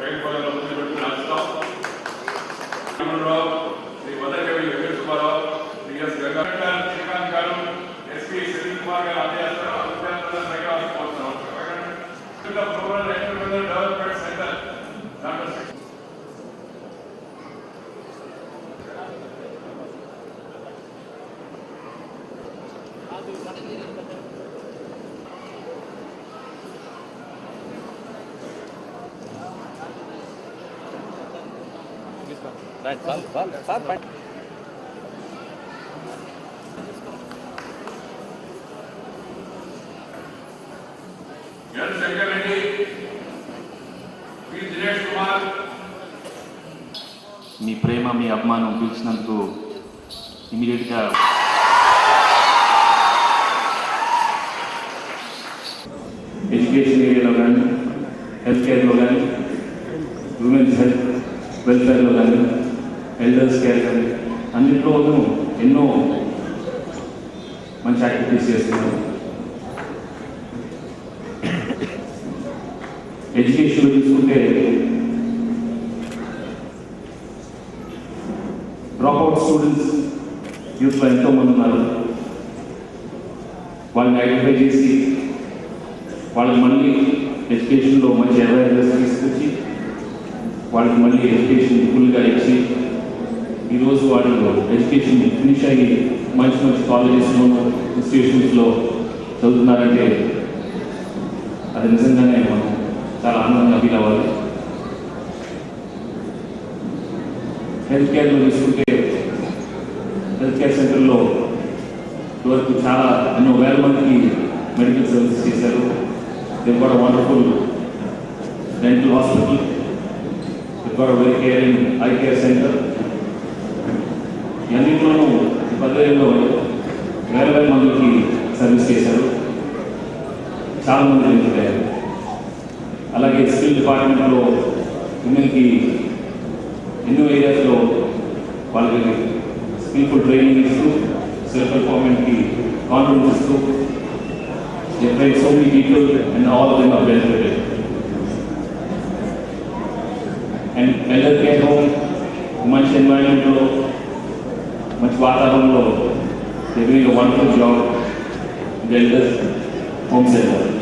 Private వాళ్ళలో ముందు పెట్టి నడుస్తాం రావు శ్రీ వదకవి వెంకట సుబ్బారావు శ్రీ ఎస్ గంగాధర్ శ్రీకాంత్ గారు ఎస్పీ సునీల్ కుమార్ గారు అందజేస్తారు అభినందనలు ధన్యవాదాలు కోరుతున్నాం rural entrepreneur development centre doctor sir sir sir బయట ఎల్ శంకర్ రెడ్డి పి దినేష్ కుమార్ మీ ప్రేమ మీ అభిమానం పిలిచినందుకు ఇమీడియట్గా ఎడ్యుకేషన్ ఏరియాలో కానీ హెల్త్ కేర్లో కానీ ఉమెన్స్ హెల్త్ వెల్ఫేర్లో కానీ ఎల్డర్స్ కేర్ కానీ అన్నింటిలోనూ ఎన్నో మంచి యాక్టివిటీస్ చేస్తున్నారు ఎడ్యుకేషన్ చూసుకుంటే డ్రాప్అవుట్ స్టూడెంట్స్ యూత్లో ఎంతోమంది ఉన్నారు. వాళ్ళని ఐడెంటిఫై చేసి వాళ్ళకి మళ్ళీ ఎడ్యుకేషన్లో మంచి అవేర్నెస్ తీసుకొచ్చి వాళ్ళకి మళ్ళీ ఎడ్యుకేషన్ ఫుల్గా ఇచ్చి ఈరోజు వాళ్ళు ఎడ్యుకేషన్ ఫినిష్ అయ్యి మంచి మంచి కాలేజెస్లో ఇన్స్టిట్యూషన్స్లో చదువుతున్నారంటే అది నిజంగానే మనం చాలా ఆనందంగా ఫీల్ అవ్వాలి. హెల్త్ కేర్లో తీసుకుంటే హెల్త్ కేర్ సెంటర్లో ఇవరకు చాలా ఎన్నో వేల మందికి మెడికల్ సర్వీసెస్ చేశారు. దే కూడా వండర్ఫుల్ డెంటల్ హాస్పిటల్ దే కూడా very caring eye care centre ఇవన్నింటిలోనూ పద్దెనిమిదిలో వేల వేల మందికి సర్వీస్ చేశారు. చాలా మంది బెనిఫిట్ అలాగే స్కిల్ డిపార్ట్మెంట్లో ఉమెన్కి ఎన్నో ఏరియాస్లో వాళ్ళకి స్కిల్ఫుల్ ట్రైనింగ్ ఇస్తూ సెల్ఫ్ ఎంపవర్మెంట్కి కాన్ఫిడెన్స్ ఇస్తూ they so me people and all them are benefited and well get home, much environmental, much Vataranlo, they're doing a wonderful job. In the elders home center.